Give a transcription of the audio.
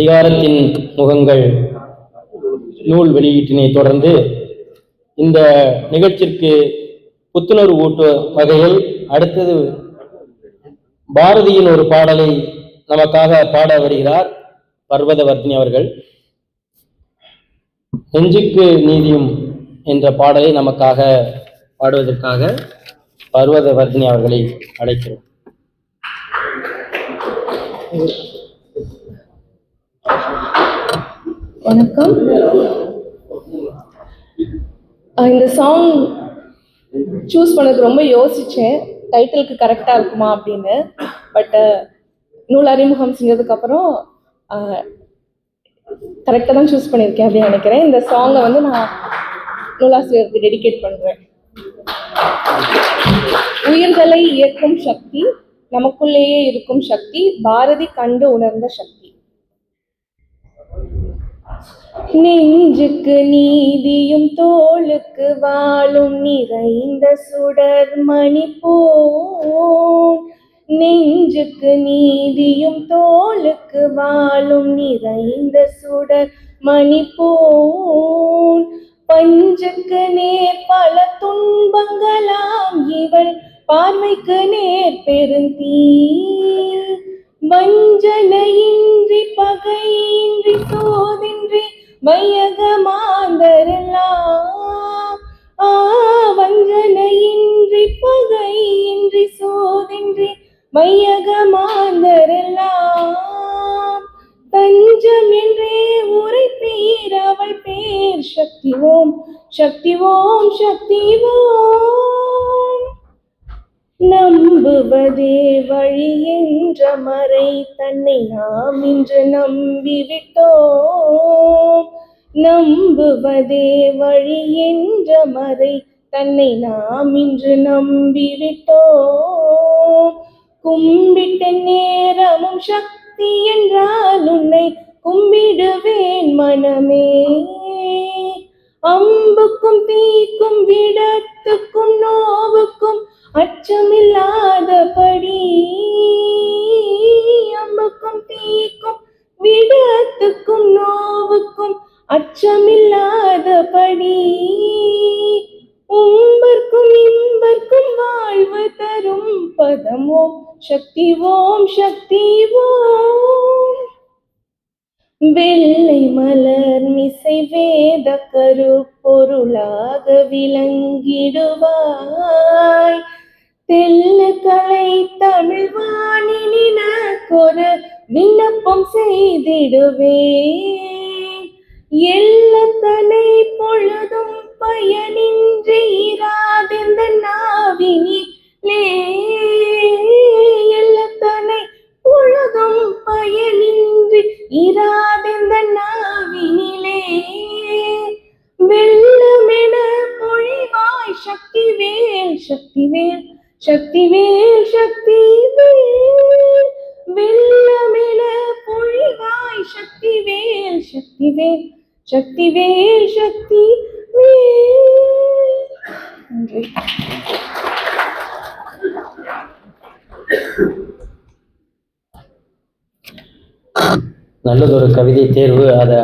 அதிகாரத்தின் முகங்கள் நூல் வெளியீட்டினை தொடர்ந்து இந்த நிகழ்ச்சிக்கு புத்துணர்வு ஊட்டு வகையில் அடுத்தது பாரதியின் ஒரு பாடலை நமக்காக பாட வருகிறார் பர்வதவர்த்தினி அவர்கள். நெஞ்சுக்கு நீதியும் என்ற பாடலை நமக்காக பாடுவதற்காக பர்வதவர்த்தினி அவர்களை அழைக்கிறோம். வணக்கம். இந்த சாங் சூஸ் பண்ணதுக்கு ரொம்ப யோசித்தேன் டைட்டிலுக்கு கரெக்டாக இருக்குமா அப்படின்னு. பட்டு நூல் அறிமுகம் செஞ்சதுக்கப்புறம் கரெக்டாக தான் சூஸ் பண்ணியிருக்கேன் அப்படின்னு நினைக்கிறேன். இந்த சாங்கை வந்து நான் நூலாசிரியருக்கு டெடிகேட் பண்ணுறேன் உயிர்களை இயக்கும் சக்தி நமக்குள்ளேயே இருக்கும் சக்தி பாரதி கண்டு உணர்ந்த சக்தி. நெஞ்சுக்கு நீதியும் தோளுக்கு வாழும் நிறைந்த சுடர் மணி போம் நெஞ்சுக்கு நீதியும் தோளுக்கு வாழும் நிறைந்த சுடர் மணி போல். பஞ்சுக்கு நேர் பல துன்பங்களாம் இவள் பார்வைக்கு நேர் பெருந்தீ வஞ்சனையின்றி பகையின்றி சோதின் வையகமாந்தரெல்லாம் ஆ வஞ்சனையின்றி பகையின்றி சோதின்றி வையகமாந்தரெல்லாம் தஞ்சம் என்றே உரைப்பீர் அவள் பேர் சக்தி ஓம் சக்தி ஓம் சக்தி ஓம் நம்புவதே வழி என்ற மறை தன்னை நாம் இன்று நம்பிவிட்டோம் நம்புவதே வழி என்ற மறை. தன்னை நாம் இன்று நம்பிவிட்டோம். கும்பிட்ட நேரமும் சக்தி என்றால் உன்னை கும்பிடுவேன் மனமே. அம்புக்கும் தீக்கும் விடத்துக்கும் நோவுக்கும் அச்சமே பதம் ஓம் சக்தி ஓம் சக்தி ஓம் வெள்ளை மலர் மிசை வேத கரு பொருளாக விளங்கிடுவாய் தெல்ல கலை தமிழ் வாணினொரு விண்ணப்பம் செய்திடுவே எல்லத்தனை பொழுதும் சக்தி வேல் சக்தி வேல் சக்தி வேல் வெள்ளமென பொழிவாய் சக்தி வேல் சக்தி வேல் சக்தி வேல் சக்தி நன்றி. நல்லதொரு கவிதை தேர்வு அதை